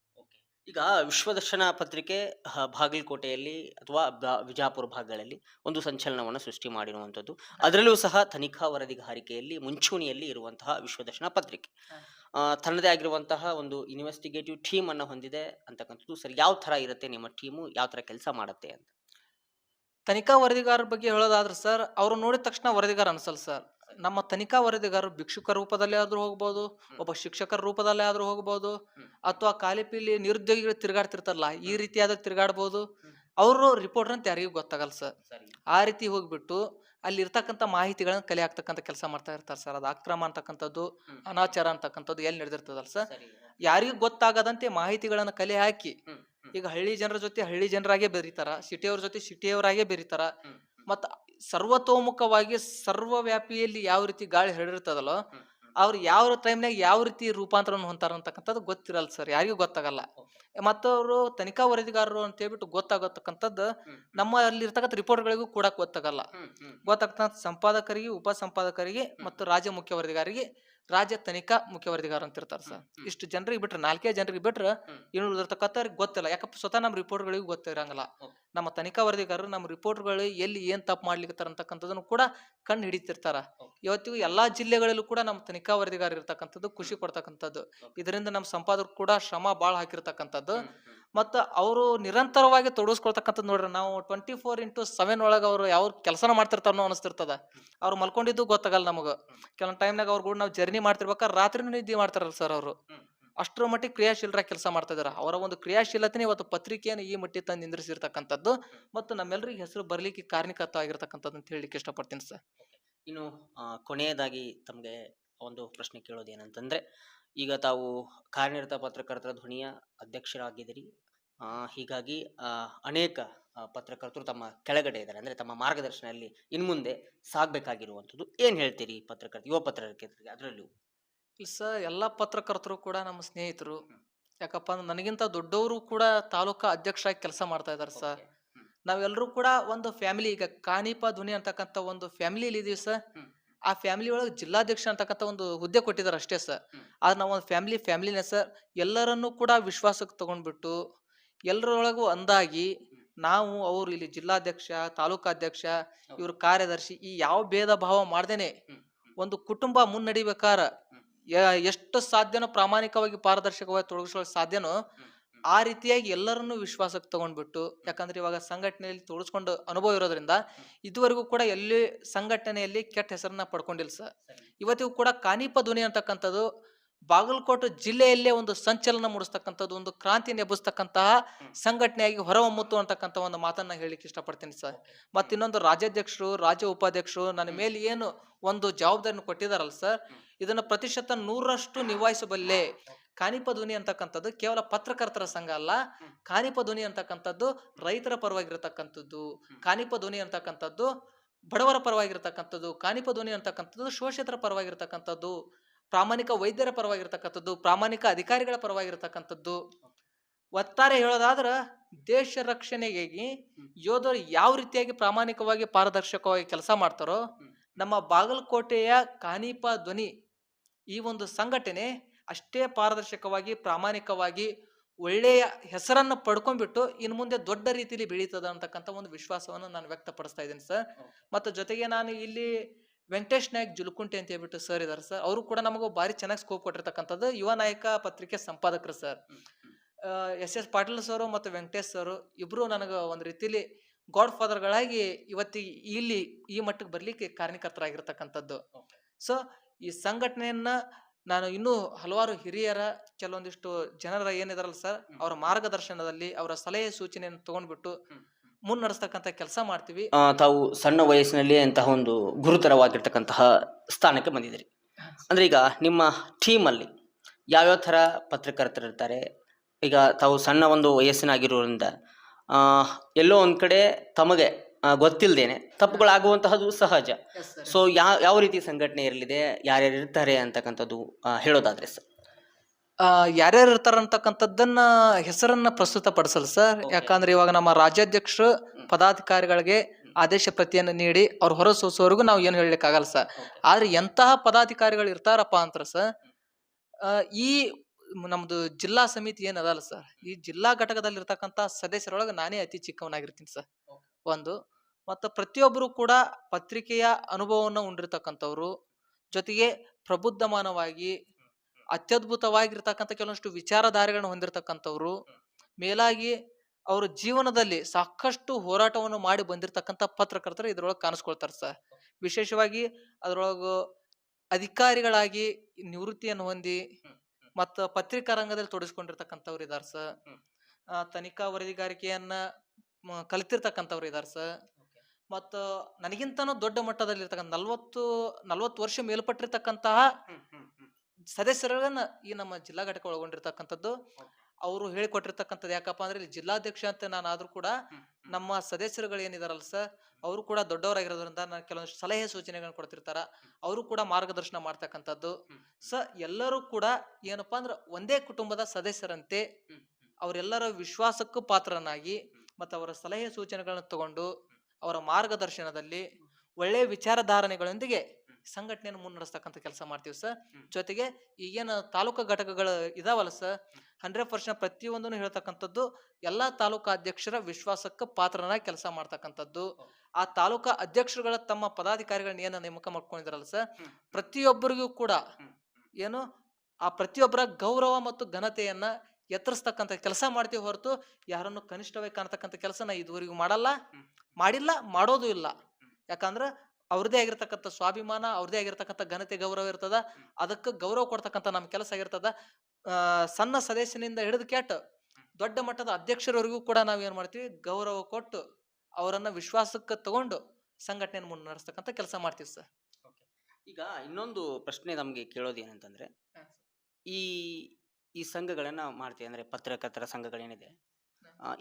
ಈಗ ವಿಶ್ವದರ್ಶನ ಪತ್ರಿಕೆ ಹ, ಬಾಗಲಕೋಟೆಯಲ್ಲಿ ಅಥವಾ ಬ- ವಿಜಾಪುರ ಭಾಗಗಳಲ್ಲಿ ಒಂದು ಸಂಚಲನವನ್ನು ಸೃಷ್ಟಿ ಮಾಡಿರುವಂಥದ್ದು. ಅದರಲ್ಲೂ ಸಹ ತನಿಖಾ ವರದಿಗಾರಿಕೆಯಲ್ಲಿ ಮುಂಚೂಣಿಯಲ್ಲಿ ಇರುವಂತಹ ವಿಶ್ವದರ್ಶನ ಪತ್ರಿಕೆ. ಹ. ಆ, ತನ್ನದೇ ಆಗಿರುವಂತಹ ಒಂದು ಇನ್ವೆಸ್ಟಿಗೇಟಿವ್ ಟೀಮ್ ಅನ್ನು ಹೊಂದಿದೆ ಅಂತಕ್ಕಂಥದ್ದು ಸರ್ ಯಾವ ಥರ ಇರುತ್ತೆ ನಿಮ್ಮ ಟೀಮು ಯಾವ ಥರ ಕೆಲಸ ಮಾಡುತ್ತೆ ಅಂತ? ತನಿಖಾ ವರದಿಗಾರರ ಬಗ್ಗೆ ಹೇಳೋದಾದ್ರೆ ಸರ್ ಅವರು ನೋಡಿದ ತಕ್ಷಣ ವರದಿಗಾರ ಅನ್ಸಲ್ಲ ಸರ್. ನಮ್ಮ ತನಿಖಾ ವರದಿಗಾರರು ಭಿಕ್ಷುಕ ರೂಪದಲ್ಲಿ ಆದ್ರೂ ಹೋಗ್ಬೋದು ಒಬ್ಬ ಶಿಕ್ಷಕರ ರೂಪದಲ್ಲಿ ಆದ್ರೂ ಹೋಗ್ಬೋದು ಅಥವಾ ಅಥವಾ ಕಾಲಿಪಿಲಿ ನಿರುದ್ಯೋಗಿಗಳು ತಿರುಗಾಡ್ತಿರ್ತಾರಲ್ಲ ಈ ರೀತಿಯಾದ ತಿರುಗಾಡ್ಬೋದು. ಅವರು ರಿಪೋರ್ಟರ್ ಅಂತ ಯಾರಿಗೂ ಗೊತ್ತಾಗಲ್ಲ ಸರ್. ಆ ರೀತಿ ಹೋಗ್ಬಿಟ್ಟು ಅಲ್ಲಿ ಇರ್ತಕ್ಕಂಥ ಮಾಹಿತಿಗಳನ್ನ ಕಲೆ ಹಾಕ್ತಕ್ಕಂಥ ಕೆಲಸ ಮಾಡ್ತಾ ಇರ್ತಾರೆ ಸರ್. ಅದು ಅಕ್ರಮ ಅಂತಕ್ಕಂಥದ್ದು. ಅನಾಚಾರ ಅಂತಕ್ಕಂಥದ್ದು ಎಲ್ಲಿ ನಡೆದಿರ್ತದಲ್ಲ ಸರ್. ಯಾರಿಗೂ ಗೊತ್ತಾಗದಂತೆ ಮಾಹಿತಿಗಳನ್ನ ಕಲೆ ಹಾಕಿ. ಈಗ ಹಳ್ಳಿ ಜನರ ಜೊತೆ ಹಳ್ಳಿ ಜನರಾಗೆ ಬೆರೀತಾರ ಸಿಟಿಯವ್ರ ಜೊತೆ ಸಿಟಿಯವರಾಗೆ ಬೆರೀತಾರ. ಮತ್ತ ಸರ್ವತೋಮುಖವಾಗಿ ಸರ್ವವ್ಯಾಪಿಯಲ್ಲಿ ಯಾವ ರೀತಿ ಗಾಳಿ ಹರಡಿರ್ತದಲ್ಲೋ ಅವ್ರು ಯಾವ ಟೈಮ್ನಾಗ ಯಾವ ರೀತಿ ರೂಪಾಂತರವನ್ನು ಹೊಂತಾರ ಅಂತಕ್ಕಂಥದ್ದು ಗೊತ್ತಿರಲ್ಲ ಸರ್ ಯಾರಿಗೂ ಗೊತ್ತಾಗಲ್ಲ. ಮತ್ತವರು ತನಿಖಾ ವರದಿಗಾರರು ಅಂತ ಹೇಳ್ಬಿಟ್ಟು ಗೊತ್ತಾಗತಕ್ಕಂಥದ್ದು ನಮ್ಮ ಅಲ್ಲಿ ಇರ್ತಕ್ಕಂಥ ರಿಪೋರ್ಟ್ಗಳಿಗೂ ಕೂಡ ಗೊತ್ತಾಗಲ್ಲ. ಗೊತ್ತಾಗ್ತಕ್ಕಂಥ ಸಂಪಾದಕರಿಗೆ ಉಪ ಸಂಪಾದಕರಿಗೆ ಮತ್ತು ರಾಜ್ಯ ಮುಖ್ಯ ವರದಿಗಾರಿಗೆ ರಾಜ್ಯ ತನಿಖಾ ಮುಖ್ಯ ವರದಿಗಾರ ಅಂತ ಇರ್ತಾರೆ ಸರ್. ಇಷ್ಟು ಜನರಿಗೆ ಬಿಟ್ರೆ ನಾಲ್ಕೇ ಜನರಿಗೆ ಬಿಟ್ರೆ ಏನು ಉಳಿದಿರ್ತಕ್ಕಂಥವ್ರಿಗೆ ಗೊತ್ತಿಲ್ಲ. ಯಾಕಪ್ಪ ಸ್ವತಃ ನಮ್ಮ ರಿಪೋರ್ಟ್ಗಳಿಗೂ ಗೊತ್ತಿರಂಗಿಲ್ಲ. ನಮ್ಮ ತನಿಖಾ ವರದಿಗಾರರು ನಮ್ಮ ರಿಪೋರ್ಟ್ಗಳು ಎಲ್ಲಿ ಏನ್ ತಪ್ಪು ಮಾಡ್ಲಿಕ್ಕೆ ಅಂತಕ್ಕಂಥದ್ದನ್ನು ಕೂಡ ಕಣ್ಣು ಹಿಡಿತಿರ್ತಾರ. ಇವತ್ತಿಗೂ ಎಲ್ಲಾ ಜಿಲ್ಲೆಗಳಲ್ಲೂ ಕೂಡ ನಮ್ಮ ತನಿಖಾ ವರದಿಗಾರ ಇರ್ತಕ್ಕಂಥದ್ದು ಖುಷಿ ಕೊಡ್ತಕ್ಕಂಥದ್ದು. ಇದರಿಂದ ನಮ್ಮ ಸಂಪಾದಕರು ಕೂಡ ಶ್ರಮ ಬಾಳ ಹಾಕಿರ್ತಕ್ಕಂಥದ್ದು. ಮತ್ತ ಅವರು ನಿರಂತರವಾಗಿ ತೊಡಗಿಸ್ಕೊಳ್ತಕ್ಕಂಥದ್ದು ನೋಡ್ರಿ, ನಾವು ಟ್ವೆಂಟಿ ಫೋರ್ ಇಂಟು ಸೆವೆನ್ ಒಳಗೆ ಅವರು ಯಾವ ಕೆಲಸನ ಮಾಡ್ತಿರ್ತಾರೋ ಅನಿಸ್ತಿರ್ತದ ಅವ್ರು ಮಲ್ಕೊಂಡಿದ್ದು ಗೊತ್ತಾಗಲ್ಲ ನಮಗೆ. ಕೆಲವೊಂದು ಟೈಮ್ನಾಗ ಅವ್ರು ಕೂಡ ನಾವು ಜರ್ನಿ ಮಾಡ್ತಿರ್ಬೇಕಾದ್ರೆ ರಾತ್ರಿನೂ ನಿದ್ದೆ ಮಾಡ್ತಾರಲ್ಲ ಸರ್ ಅವರು. ಅಷ್ಟರ ಮಟ್ಟಿಗೆ ಕ್ರಿಯಾಶೀಲರಾಗಿ ಕೆಲಸ ಮಾಡ್ತಾ ಅವರ ಒಂದು ಕ್ರಿಯಾಶೀಲತೆನೇ ಇವತ್ತು ಪತ್ರಿಕೆಯನ್ನು ಈ ಮಟ್ಟಿಗೆ ತಂದು ನಿಂದ್ರಿಸಿರ್ತಕ್ಕಂಥದ್ದು ಮತ್ತು ನಮ್ಮೆಲ್ಲರಿಗೆ ಹೆಸರು ಬರ್ಲಿಕ್ಕೆ ಕಾರಣಕರ್ತ ಆಗಿರ್ತಕ್ಕಂಥದ್ದು ಅಂತ ಹೇಳಲಿಕ್ಕೆ ಇಷ್ಟಪಡ್ತೀನಿ ಸರ್ ಇನ್ನು ಕೊನೆಯದಾಗಿ ತಮಗೆ ಒಂದು ಪ್ರಶ್ನೆ ಕೇಳೋದು ಏನಂತಂದ್ರೆ ಈಗ ತಾವು ಕಾರ್ಯನಿರತ ಪತ್ರಕರ್ತರ ಧ್ವನಿಯ ಅಧ್ಯಕ್ಷರಾಗಿದ್ದೀರಿ. ಆ, ಹೀಗಾಗಿ ಅನೇಕ ಪತ್ರಕರ್ತರು ತಮ್ಮ ಕೆಳಗಡೆ ಇದ್ದಾರೆ. ಅಂದ್ರೆ ತಮ್ಮ ಮಾರ್ಗದರ್ಶನದಲ್ಲಿ ಇನ್ನು ಮುಂದೆ ಸಾಗಬೇಕಾಗಿರುವಂಥದ್ದು. ಏನು ಹೇಳ್ತೀರಿ ಪತ್ರಕರ್ತ ಯುವ ಪತ್ರಕರ್ತರಿಗೆ ಅದರಲ್ಲೂ. ಇಲ್ಲ ಸರ್ ಎಲ್ಲ ಪತ್ರಕರ್ತರು ಕೂಡ ನಮ್ಮ ಸ್ನೇಹಿತರು. ಯಾಕಪ್ಪ ಅಂದ್ರೆ ನನಗಿಂತ ದೊಡ್ಡವರು ಕೂಡ ತಾಲೂಕಾ ಅಧ್ಯಕ್ಷರಾಗಿ ಕೆಲಸ ಮಾಡ್ತಾ ಇದ್ದಾರೆ ಸರ್. ನಾವೆಲ್ಲರೂ ಕೂಡ ಒಂದು ಫ್ಯಾಮಿಲಿ ಈಗ ಕಾಣಿಪ ಧ್ವನಿ ಅಂತಕ್ಕಂಥ ಒಂದು ಫ್ಯಾಮಿಲಿಯಲ್ಲಿ ಇದೀವಿ ಸರ್. ಆ ಫ್ಯಾಮಿಲಿ ಒಳಗೆ ಜಿಲ್ಲಾಧ್ಯಕ್ಷ ಅಂತಕ್ಕಂಥ ಒಂದು ಹುದ್ದೆ ಕೊಟ್ಟಿದ್ದಾರೆ ಅಷ್ಟೇ ಸರ್. ಆದ್ರೆ ನಾವು ಒಂದು ಫ್ಯಾಮಿಲಿ ಫ್ಯಾಮಿಲಿನೇ ಸರ್ ಎಲ್ಲರನ್ನೂ ಕೂಡ ವಿಶ್ವಾಸಕ್ಕೆ ತಗೊಂಡ್ಬಿಟ್ಟು ಎಲ್ಲರೊಳಗೂ ಅಂದಾಗಿ ನಾವು ಅವರು ಇಲ್ಲಿ ಜಿಲ್ಲಾಧ್ಯಕ್ಷ ತಾಲೂಕಾಧ್ಯಕ್ಷ ಇವ್ರ ಕಾರ್ಯದರ್ಶಿ ಈ ಯಾವ ಭೇದ ಭಾವ ಮಾಡ್ದೇನೆ ಒಂದು ಕುಟುಂಬ ಮುನ್ನಡಿಬೇಕಾರ ಎಷ್ಟು ಸಾಧ್ಯನೋ ಪ್ರಾಮಾಣಿಕವಾಗಿ ಪಾರದರ್ಶಕವಾಗಿ ತೊಡಗಿಸ್ಕೊಳ್ಳೋಕೆ ಸಾಧ್ಯನೋ ಆ ರೀತಿಯಾಗಿ ಎಲ್ಲರನ್ನು ವಿಶ್ವಾಸಕ್ಕೆ ತಗೊಂಡ್ಬಿಟ್ಟು ಯಾಕಂದ್ರೆ ಇವಾಗ ಸಂಘಟನೆಯಲ್ಲಿ ತೋರಿಸ್ಕೊಂಡು ಅನುಭವ ಇರೋದ್ರಿಂದ ಇದುವರೆಗೂ ಕೂಡ ಎಲ್ಲಿ ಸಂಘಟನೆಯಲ್ಲಿ ಕೆಟ್ಟ ಹೆಸರನ್ನ ಪಡ್ಕೊಂಡಿಲ್ಲ ಸರ್. ಇವತ್ತಿಗೂ ಕೂಡ ಕಾನಿಪ ಧ್ವನಿ ಅಂತಕ್ಕಂಥದ್ದು ಬಾಗಲಕೋಟೆ ಜಿಲ್ಲೆಯಲ್ಲೇ ಒಂದು ಸಂಚಲನ ಮೂಡಿಸ್ತಕ್ಕಂಥದ್ದು ಒಂದು ಕ್ರಾಂತಿ ನೆಬ್ಬಿಸ್ತಕ್ಕಂತಹ ಸಂಘಟನೆಯಾಗಿ ಹೊರಹೊಮ್ಮುತ್ತು ಅಂತಕ್ಕಂಥ ಒಂದು ಮಾತನ್ನ ಹೇಳಿಕ್ಕೆ ಇಷ್ಟಪಡ್ತೀನಿ ಸರ್. ಮತ್ತೆ ಇನ್ನೊಂದು ರಾಜ್ಯಾಧ್ಯಕ್ಷರು ರಾಜ್ಯ ಉಪಾಧ್ಯಕ್ಷರು ನನ್ನ ಮೇಲೆ ಏನು ಒಂದು ಜವಾಬ್ದಾರಿನ ಕೊಟ್ಟಿದಾರಲ್ಲ ಸರ್ ಇದನ್ನ ಪ್ರತಿಶತ ನೂರರಷ್ಟು ನಿಭಾಯಿಸಬಲ್ಲೆ ಕಾನಿಪ ಧ್ವನಿ ಅಂತಕ್ಕಂಥದ್ದು ಕೇವಲ ಪತ್ರಕರ್ತರ ಸಂಘ ಅಲ್ಲ ಕಾನಿಪ ಧ್ವನಿ ಅಂತಕ್ಕಂಥದ್ದು ರೈತರ ಪರವಾಗಿರತಕ್ಕಂಥದ್ದು ಕಾನಿಪ ಧ್ವನಿ ಅಂತಕ್ಕಂಥದ್ದು ಬಡವರ ಪರವಾಗಿರತಕ್ಕಂಥದ್ದು ಕಾನಿಪ ಧ್ವನಿ ಅಂತಕ್ಕಂಥದ್ದು ಶೋಷಿತರ ಪರವಾಗಿರ್ತಕ್ಕಂಥದ್ದು ಪ್ರಾಮಾಣಿಕ ವೈದ್ಯರ ಪರವಾಗಿರ್ತಕ್ಕಂಥದ್ದು ಪ್ರಾಮಾಣಿಕ ಅಧಿಕಾರಿಗಳ ಪರವಾಗಿರ್ತಕ್ಕಂಥದ್ದು. ಒತ್ತಾರೆ ಹೇಳೋದಾದ್ರೆ ದೇಶ ರಕ್ಷಣೆಗಾಗಿ ಯೋಧರು ಯಾವ ರೀತಿಯಾಗಿ ಪ್ರಾಮಾಣಿಕವಾಗಿ ಪಾರದರ್ಶಕವಾಗಿ ಕೆಲಸ ಮಾಡ್ತಾರೋ ನಮ್ಮ ಬಾಗಲಕೋಟೆಯ ಕಾನೀಪ ಧ್ವನಿ ಈ ಒಂದು ಸಂಘಟನೆ ಅಷ್ಟೇ ಪಾರದರ್ಶಕವಾಗಿ ಪ್ರಾಮಾಣಿಕವಾಗಿ ಒಳ್ಳೆಯ ಹೆಸರನ್ನು ಪಡ್ಕೊಂಡ್ಬಿಟ್ಟು ಇನ್ನು ಮುಂದೆ ದೊಡ್ಡ ರೀತಿಯಲ್ಲಿ ಬೆಳೀತದ ಅಂತಕ್ಕಂಥ ಒಂದು ವಿಶ್ವಾಸವನ್ನು ನಾನು ವ್ಯಕ್ತಪಡಿಸ್ತಾ ಇದ್ದೀನಿ ಸರ್. ಮತ್ತು ಜೊತೆಗೆ ನಾನು ಇಲ್ಲಿ ವೆಂಕಟೇಶ್ ನಾಯಕ್ ಜುಲ್ಕುಂಟೆ ಅಂತ ಹೇಳ್ಬಿಟ್ಟು ಸರ್ ಇದಾರೆ ಸರ್. ಅವರು ಕೂಡ ನಮಗೂ ಭಾರಿ ಚೆನ್ನಾಗಿ ಸ್ಕೋಪ್ ಕೊಟ್ಟಿರ್ತಕ್ಕಂಥದ್ದು ಯುವ ನಾಯಕ ಪತ್ರಿಕೆ ಸಂಪಾದಕರು sir. S S Patil sir ಮತ್ತು ವೆಂಕಟೇಶ್ ಸರ್ ಇಬ್ಬರು ನನಗೆ ಒಂದು ರೀತಿಲಿ ಗಾಡ್ ಫಾದರ್ಗಳಾಗಿ ಇವತ್ತಿಗೆ ಇಲ್ಲಿ ಈ ಮಟ್ಟಕ್ಕೆ ಬರಲಿಕ್ಕೆ ಕಾರಣಕರ್ತರಾಗಿರ್ತಕ್ಕಂಥದ್ದು. ಸೊ ಈ ಸಂಘಟನೆಯನ್ನ ನಾನು ಇನ್ನೂ ಹಲವಾರು ಹಿರಿಯರ ಕೆಲವೊಂದಿಷ್ಟು ಜನರ ಏನಿದಾರಲ್ಲ ಸರ್ ಅವರ ಮಾರ್ಗದರ್ಶನದಲ್ಲಿ ಅವರ ಸಲಹೆ ಸೂಚನೆಯನ್ನು ತಗೊಂಡ್ಬಿಟ್ಟು ಮುನ್ನಡೆಸ್ತಕ್ಕಂಥ ಕೆಲಸ ಮಾಡ್ತೀವಿ. ಆ, ತಾವು ಸಣ್ಣ ವಯಸ್ಸಿನಲ್ಲಿ ಅಂತಹ ಒಂದು ಗುರುತರವಾಗಿರ್ತಕ್ಕಂತಹ ಸ್ಥಾನಕ್ಕೆ ಬಂದಿದ್ದೀರಿ. ಅಂದ್ರೆ ಈಗ ನಿಮ್ಮ ಟೀಮಲ್ಲಿ ಯಾವ್ಯಾವ ಥರ ಪತ್ರಕರ್ತರಿರ್ತಾರೆ ಈಗ ತಾವು ಸಣ್ಣ ಒಂದು ವಯಸ್ಸಿನಾಗಿರೋದ್ರಿಂದ ಆ, ಎಲ್ಲೋ ಒಂದು ಕಡೆ ತಮಗೆ ಆ, ಗೊತ್ತಿಲ್ದೇನೆ ತಪ್ಪುಗಳಾಗುವಂತಹದ್ದು ಸಹಜ. ಸೊ ಯಾವ ಯಾವ ರೀತಿ ಸಂಘಟನೆ ಇರಲಿದೆ? ಯಾರ್ಯಾರು ಇರ್ತಾರೆ ಅಂತಕ್ಕಂಥದ್ದು ಆ, ಹೇಳೋದಾದ್ರೆ ಸರ್. ಯಾರ್ಯಾರು ಇರ್ತಾರ ಅಂತಕ್ಕಂಥದ್ದನ್ನ ಹೆಸರನ್ನ ಪ್ರಸ್ತುತ ಪಡಿಸಲ್ಲ ಸರ್. ಯಾಕಂದ್ರೆ ಇವಾಗ ನಮ್ಮ ರಾಜ್ಯಾಧ್ಯಕ್ಷರು ಪದಾಧಿಕಾರಿಗಳಿಗೆ ಆದೇಶ ಪ್ರತಿಯನ್ನು ನೀಡಿ ಅವ್ರು ಹೊರ ಸೂಸುವವರೆಗೂ ನಾವು ಏನು ಹೇಳಲಿಕ್ಕಾಗಲ್ಲ ಸರ್. ಆದ್ರೆ ಎಂತಹ ಪದಾಧಿಕಾರಿಗಳು ಇರ್ತಾರಪ್ಪ ಅಂತ ಸರ್ ಈ ನಮ್ದು ಜಿಲ್ಲಾ ಸಮಿತಿ ಏನದಲ್ಲ ಸರ್. ಈ ಜಿಲ್ಲಾ ಘಟಕದಲ್ಲಿ ಇರ್ತಕ್ಕಂಥ ಸದಸ್ಯರೊಳಗೆ ನಾನೇ ಅತಿ ಚಿಕ್ಕವನಾಗಿರ್ತೀನಿ ಸರ್. ಒಂದು. ಮತ್ತು ಪ್ರತಿಯೊಬ್ಬರು ಕೂಡ ಪತ್ರಿಕೆಯ ಅನುಭವವನ್ನು ಉಂಡಿರ್ತಕ್ಕಂಥವ್ರು ಜೊತೆಗೆ ಪ್ರಬುದ್ಧಮಾನವಾಗಿ ಅತ್ಯದ್ಭುತವಾಗಿರ್ತಕ್ಕಂಥ ಕೆಲವೊಂದಿಷ್ಟು ವಿಚಾರಧಾರೆಗಳನ್ನು ಹೊಂದಿರತಕ್ಕಂಥವ್ರು ಮೇಲಾಗಿ ಅವ್ರ ಜೀವನದಲ್ಲಿ ಸಾಕಷ್ಟು ಹೋರಾಟವನ್ನು ಮಾಡಿ ಬಂದಿರತಕ್ಕಂಥ ಪತ್ರಕರ್ತರು ಇದ್ರೊಳಗೆ ಕಾಣಿಸ್ಕೊಳ್ತಾರೆ ಸರ್. ವಿಶೇಷವಾಗಿ ಅದರೊಳಗು ಅಧಿಕಾರಿಗಳಾಗಿ ನಿವೃತ್ತಿಯನ್ನು ಹೊಂದಿ ಮತ್ತು ಪತ್ರಿಕಾ ರಂಗದಲ್ಲಿ ತೊಡಸ್ಕೊಂಡಿರ್ತಕ್ಕಂಥವ್ರು ಇದಾರೆ ಸರ್. ತನಿಖಾ ವರದಿಗಾರಿಕೆಯನ್ನ ಕಲಿತಿರ್ತಕ್ಕಂಥವ್ರು ಇದಾರೆ ಸರ್. ಮತ್ತು ನನಗಿಂತನೂ ದೊಡ್ಡ ಮಟ್ಟದಲ್ಲಿ ಇರ್ತಕ್ಕಂಥ ನಲ್ವತ್ತು ನಲ್ವತ್ತು ವರ್ಷ ಮೇಲ್ಪಟ್ಟಿರ್ತಕ್ಕಂತಹ ಸದಸ್ಯರನ್ನ ಈ ನಮ್ಮ ಜಿಲ್ಲಾ ಘಟಕ ಒಳಗೊಂಡಿರ್ತಕ್ಕಂಥದ್ದು ಅವರು ಹೇಳಿಕೊಟ್ಟಿರ್ತಕ್ಕಂಥದ್ದು ಯಾಕಪ್ಪ ಅಂದ್ರೆ ಇಲ್ಲಿ ಜಿಲ್ಲಾಧ್ಯಕ್ಷ ಅಂತ ನಾನು ಆದ್ರೂ ಕೂಡ ನಮ್ಮ ಸದಸ್ಯರುಗಳು ಏನಿದಾರಲ್ಲ ಸರ್ ಅವರು ಕೂಡ ದೊಡ್ಡವರಾಗಿರೋದ್ರಿಂದ ನಾನು ಕೆಲವೊಂದು ಸಲಹೆ ಸೂಚನೆಗಳನ್ನ ಕೊಡ್ತಿರ್ತಾರ. ಅವರು ಕೂಡ ಮಾರ್ಗದರ್ಶನ ಮಾಡ್ತಕ್ಕಂಥದ್ದು. ಸ ಎಲ್ಲರೂ ಕೂಡ ಏನಪ್ಪಾ ಅಂದ್ರೆ ಒಂದೇ ಕುಟುಂಬದ ಸದಸ್ಯರಂತೆ ಅವರೆಲ್ಲರ ವಿಶ್ವಾಸಕ್ಕೂ ಪಾತ್ರನಾಗಿ ಮತ್ತು ಅವರ ಸಲಹೆ ಸೂಚನೆಗಳನ್ನು ತಗೊಂಡು ಅವರ ಮಾರ್ಗದರ್ಶನದಲ್ಲಿ ಒಳ್ಳೆಯ ವಿಚಾರಧಾರಣೆಗಳೊಂದಿಗೆ ಸಂಘಟನೆಯನ್ನು ಮುನ್ನಡೆಸ್ತಕ್ಕಂಥ ಕೆಲಸ ಮಾಡ್ತೀವಿ ಸರ್. ಜೊತೆಗೆ ಈಗೇನು ತಾಲೂಕು ಘಟಕಗಳು ಇದಾವಲ್ಲ ಸರ್ ಹಂಡ್ರೆಡ್ ಪರ್ಸೆಂಟ್ ಪ್ರತಿಯೊಂದನ್ನು ಹೇಳ್ತಕ್ಕಂಥದ್ದು ಎಲ್ಲಾ ತಾಲೂಕಾ ಅಧ್ಯಕ್ಷರ ವಿಶ್ವಾಸಕ್ಕೆ ಪಾತ್ರನಾಗಿ ಕೆಲಸ ಮಾಡ್ತಕ್ಕಂಥದ್ದು. ಆ ತಾಲೂಕಾ ಅಧ್ಯಕ್ಷರುಗಳ ತಮ್ಮ ಪದಾಧಿಕಾರಿಗಳನ್ನ ಏನು ನೇಮಕ ಮಾಡ್ಕೊಂಡಿದಾರಲ್ಲ ಸರ್ ಪ್ರತಿಯೊಬ್ಬರಿಗೂ ಕೂಡ ಏನು ಆ ಪ್ರತಿಯೊಬ್ಬರ ಗೌರವ ಮತ್ತು ಘನತೆಯನ್ನ ಎತ್ತರಿಸ್ತಕ್ಕಂಥ ಕೆಲಸ ಮಾಡ್ತೀವಿ ಹೊರತು ಯಾರನ್ನು ಕನಿಷ್ಠವಾಗಿ ಕಾಣ್ತಕ್ಕಂಥ ಕೆಲಸ ನಾ ಇದುವರೆಗೂ ಮಾಡಲ್ಲ ಮಾಡಿಲ್ಲ ಮಾಡೋದು ಇಲ್ಲ. ಯಾಕಂದ್ರ ಅವ್ರದೇ ಆಗಿರ್ತಕ್ಕಂಥ ಸ್ವಾಭಿಮಾನ ಅವ್ರದೇ ಆಗಿರ್ತಕ್ಕಂಥ ಘನತೆ ಗೌರವ ಇರ್ತದ. ಅದಕ್ಕೆ ಗೌರವ ಕೊಡ್ತಕ್ಕಂಥ ನಮ್ಮ ಕೆಲಸ ಆಗಿರ್ತದ ಸಣ್ಣ ಸದಸ್ಯನಿಂದ ಹಿಡಿದು ಕ್ಯಾಟ್ ದೊಡ್ಡ ಮಟ್ಟದ ಅಧ್ಯಕ್ಷರವರೆಗೂ ಕೂಡ ನಾವ್ ಏನ್ ಮಾಡ್ತೀವಿ? ಗೌರವ ಕೊಟ್ಟು ಅವರನ್ನ ವಿಶ್ವಾಸಕ್ಕೆ ತಗೊಂಡು ಸಂಘಟನೆಯನ್ನು ಮುನ್ನಡೆಸ್ತಕ್ಕಂಥ ಕೆಲಸ ಮಾಡ್ತೀವಿ ಸರ್. ಈಗ ಇನ್ನೊಂದು ಪ್ರಶ್ನೆ ನಮಗೆ ಕೇಳೋದು ಏನಂತಂದ್ರೆ ಈ ಈ ಸಂಘಗಳನ್ನ ಮಾಡ್ತೀವಿ ಅಂದ್ರೆ ಪತ್ರಕರ್ತರ ಸಂಘಗಳೇನಿದೆ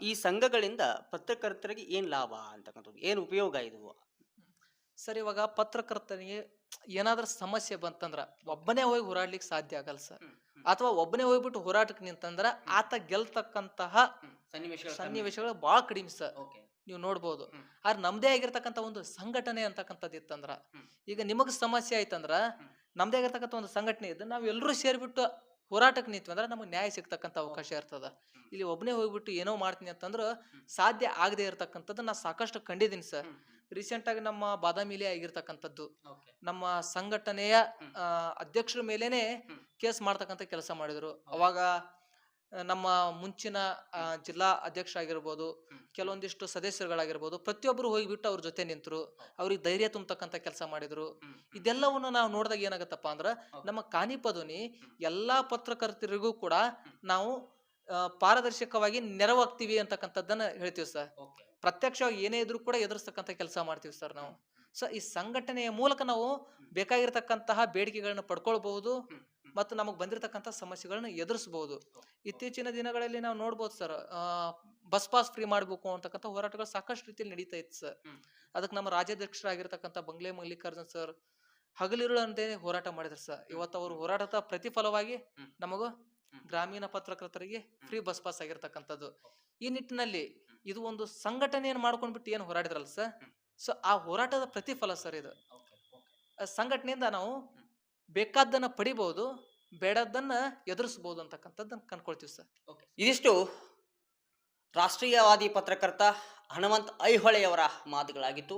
ಈ ಸಂಘಗಳಿಂದ ಪತ್ರಕರ್ತರಿಗೆ ಏನ್ ಲಾಭ ಅಂತಕ್ಕಂಥದ್ದು? ಏನ್ ಉಪಯೋಗ ಇದು? ಸರ್ ಇವಾಗ ಪತ್ರಕರ್ತನಿಗೆ ಏನಾದ್ರೂ ಸಮಸ್ಯೆ ಬಂತಂದ್ರ ಒಬ್ಬನೇ ಹೋಗಿ ಹೋರಾಡ್ಲಿಕ್ಕೆ ಸಾಧ್ಯ ಆಗಲ್ಲ ಸರ್. ಅಥವಾ ಒಬ್ಬನೇ ಹೋಗ್ಬಿಟ್ಟು ಹೋರಾಟಕ್ಕೆ ನಿಂತಂದ್ರ ಆತ ಗೆಲ್ತಕ್ಕಂತಹ ಸನ್ನಿವೇಶಗಳು ಸನ್ನಿವೇಶಗಳು ಬಹಳ ಕಡಿಮೆ ಸರ್. ನೀವು ನೋಡ್ಬೋದು. ಆದ್ರೆ ನಮ್ದೇ ಆಗಿರ್ತಕ್ಕಂಥ ಒಂದು ಸಂಘಟನೆ ಅಂತಕ್ಕಂಥದ್ದು ಇತ್ತಂದ್ರ. ಈಗ ನಿಮಗ್ ಸಮಸ್ಯೆ ಆಯ್ತಂದ್ರ. ನಮ್ದೇ ಆಗಿರ್ತಕ್ಕಂಥ ಒಂದು ಸಂಘಟನೆ ಇದ್ದು ನಾವ್ ಎಲ್ಲರೂ ಸೇರ್ಬಿಟ್ಟು ಹೋರಾಟಕ್ಕೆ ನಿಂತು ಅಂದ್ರೆ ನಮಗೆ ನ್ಯಾಯ ಸಿಗ್ತಕ್ಕಂಥ ಅವಕಾಶ ಇರ್ತದ. ಇಲ್ಲಿ ಒಬ್ಬನೇ ಹೋಗ್ಬಿಟ್ಟು ಏನೋ ಮಾಡ್ತೀನಿ ಅಂತಂದ್ರೆ ಸಾಧ್ಯ ಆಗದೆ ಇರತಕ್ಕಂಥದ್ದು ನಾ ಸಾಕಷ್ಟು ಕಂಡಿದ್ದೀನಿ ಸರ್. ರೀಸೆಂಟ್ ಆಗಿ ನಮ್ಮ ಬಾದಾಮಿಲಿ ಆಗಿರ್ತಕ್ಕಂಥದ್ದು. ನಮ್ಮ ಸಂಘಟನೆಯ ಅಧ್ಯಕ್ಷರ ಮೇಲೇನೆ ಕೇಸ್ ಮಾಡ್ತಕ್ಕಂಥ ಕೆಲಸ ಮಾಡಿದ್ರು. ಅವಾಗ ನಮ್ಮ ಮುಂಚಿನ ಜಿಲ್ಲಾ ಅಧ್ಯಕ್ಷ ಆಗಿರ್ಬೋದು. ಕೆಲವೊಂದಿಷ್ಟು ಸದಸ್ಯರುಗಳಾಗಿರ್ಬೋದು ಪ್ರತಿಯೊಬ್ಬರು ಹೋಗಿಬಿಟ್ಟು ಅವ್ರ ಜೊತೆ ನಿಂತರು ಅವ್ರಿಗೆ ಧೈರ್ಯ ತುಂಬತಕ್ಕಂಥ ಕೆಲಸ ಮಾಡಿದ್ರು. ಇದೆಲ್ಲವನ್ನು ನಾವು ನೋಡಿದಾಗ ಏನಾಗತ್ತಪ್ಪ ಅಂದ್ರ ನಮ್ಮ ಕಾನಿಪದುನಿ. ಎಲ್ಲಾ ಪತ್ರಕರ್ತರಿಗೂ ಕೂಡ ನಾವು ಪಾರದರ್ಶಕವಾಗಿ ನೆರವಾಗ್ತೀವಿ ಅಂತಕ್ಕಂಥದ್ದನ್ನ ಹೇಳ್ತೀವಿ ಸರ್. ಪ್ರತ್ಯಕ್ಷವಾಗಿ ಏನೇ ಇದ್ರೂ ಕೂಡ ಎದುರಿಸ್ತಕ್ಕಂಥ ಕೆಲಸ ಮಾಡ್ತೀವಿ ಸರ್ ನಾವು. ಸೊ ಈ ಸಂಘಟನೆಯ ಮೂಲಕ ನಾವು ಬೇಕಾಗಿರ್ತಕ್ಕಂತಹ ಬೇಡಿಕೆಗಳನ್ನ ಪಡ್ಕೊಳ್ಬಹುದು. ಮತ್ತು ನಮಗೆ ಬಂದಿರತಕ್ಕಂಥ ಸಮಸ್ಯೆಗಳನ್ನ ಎದುರಿಸಬಹುದು ಇತ್ತೀಚಿನ ದಿನಗಳಲ್ಲಿ ನಾವು ನೋಡ್ಬೋದು ಸರ್ ಬಸ್ ಪಾಸ್ ಫ್ರೀ ಮಾಡಬೇಕು ಅಂತಕ್ಕಂಥ ಹೋರಾಟಗಳು ಸಾಕಷ್ಟು ರೀತಿಯಲ್ಲಿ ನಡೀತಾ ಇತ್ತು ಸರ್. ಅದಕ್ಕೆ ನಮ್ಮ ರಾಜ್ಯಾಧ್ಯಕ್ಷರಾಗಿರ್ತಕ್ಕಂಥ ಬಂಗ್ಲೆ ಮಲ್ಲಿಕಾರ್ಜುನ್ ಸರ್ ಹಗಲಿರುಳು ಅಂತೇ ಹೋರಾಟ ಮಾಡಿದ್ರು ಸರ್. ಇವತ್ತು ಅವರು ಹೋರಾಟದ ಪ್ರತಿಫಲವಾಗಿ ನಮಗ ಗ್ರಾಮೀಣ ಪತ್ರಕರ್ತರಿಗೆ ಫ್ರೀ ಬಸ್ ಪಾಸ್ ಆಗಿರ್ತಕ್ಕಂಥದ್ದು. ಈ ನಿಟ್ಟಿನಲ್ಲಿ ಇದು ಒಂದು ಸಂಘಟನೆಯನ್ನು ಮಾಡ್ಕೊಂಡ್ಬಿಟ್ಟು ಏನು ಹೋರಾಡಿದ್ರಲ್ಲ ಸರ್. ಸೊ ಆ ಹೋರಾಟದ ಪ್ರತಿಫಲ ಸರ್ ಇದು. ಆ ಸಂಘಟನೆಯಿಂದ ನಾವು ಬೇಕಾದ್ದನ್ನ ಪಡಿಬಹುದು ಬೇಡದ್ದನ್ನ ಎದುರಿಸಬಹುದು ಅಂತಕ್ಕಂಥದ್ದನ್ನ ಕಂಡ್ಕೊಳ್ತೀವಿ ಸರ್. ಇದಿಷ್ಟು ರಾಷ್ಟ್ರೀಯವಾದಿ ಪತ್ರಕರ್ತ ಹನುಮಂತ್ ಐಹೊಳೆಯವರ ಮಾತುಗಳಾಗಿತ್ತು.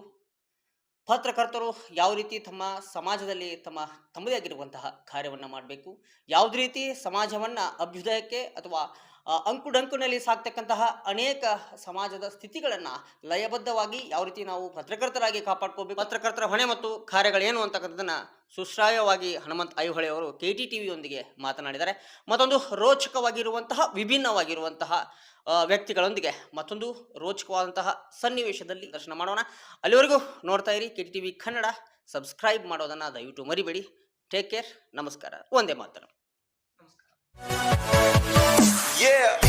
ಪತ್ರಕರ್ತರು ಯಾವ ರೀತಿ ತಮ್ಮ ಸಮಾಜದಲ್ಲಿ ತಮ್ಮ ತಮ್ಮದೇ ಆಗಿರುವಂತಹ ಕಾರ್ಯವನ್ನು ಮಾಡಬೇಕು, ಯಾವುದೇ ರೀತಿ ಸಮಾಜವನ್ನು ಅಭ್ಯುದಯಕ್ಕೆ ಅಥವಾ ಅಂಕುಡಂಕುನಲ್ಲಿ ಸಾಕ್ತಕ್ಕಂತಹ ಅನೇಕ ಸಮಾಜದ ಸ್ಥಿತಿಗಳನ್ನು ಲಯಬದ್ಧವಾಗಿ ಯಾವ ರೀತಿ ನಾವು ಪತ್ರಕರ್ತರಾಗಿ ಕಾಪಾಡ್ಕೋಬೇಕು ಪತ್ರಕರ್ತರ ಹೊಣೆ ಮತ್ತು ಕಾರ್ಯಗಳೇನು ಅಂತಕ್ಕಂಥದ್ದನ್ನು ಸುಶ್ರಾಯವಾಗಿ ಹನುಮಂತ್ ಐಹೊಳೆ ಅವರು ಕೆ ಟಿ ಟಿ ವಿಯೊಂದಿಗೆ ಮಾತನಾಡಿದ್ದಾರೆ. ಮತ್ತೊಂದು ರೋಚಕವಾಗಿರುವಂತಹ, ವಿಭಿನ್ನವಾಗಿರುವಂತಹ ವ್ಯಕ್ತಿಗಳೊಂದಿಗೆ ಮತ್ತೊಂದು ರೋಚಕವಾದಂತಹ ಸನ್ನಿವೇಶದಲ್ಲಿ ದರ್ಶನ ಮಾಡೋಣ. ಅಲ್ಲಿವರೆಗೂ ನೋಡ್ತಾ ಇರಿ K T V Kannada. Subscribe ಮಾಡೋದನ್ನು ದಯವಿಟ್ಟು ಮರಿಬೇಡಿ. Take care. ನಮಸ್ಕಾರ. ಒಂದೇ ಮಾತರು Yeah.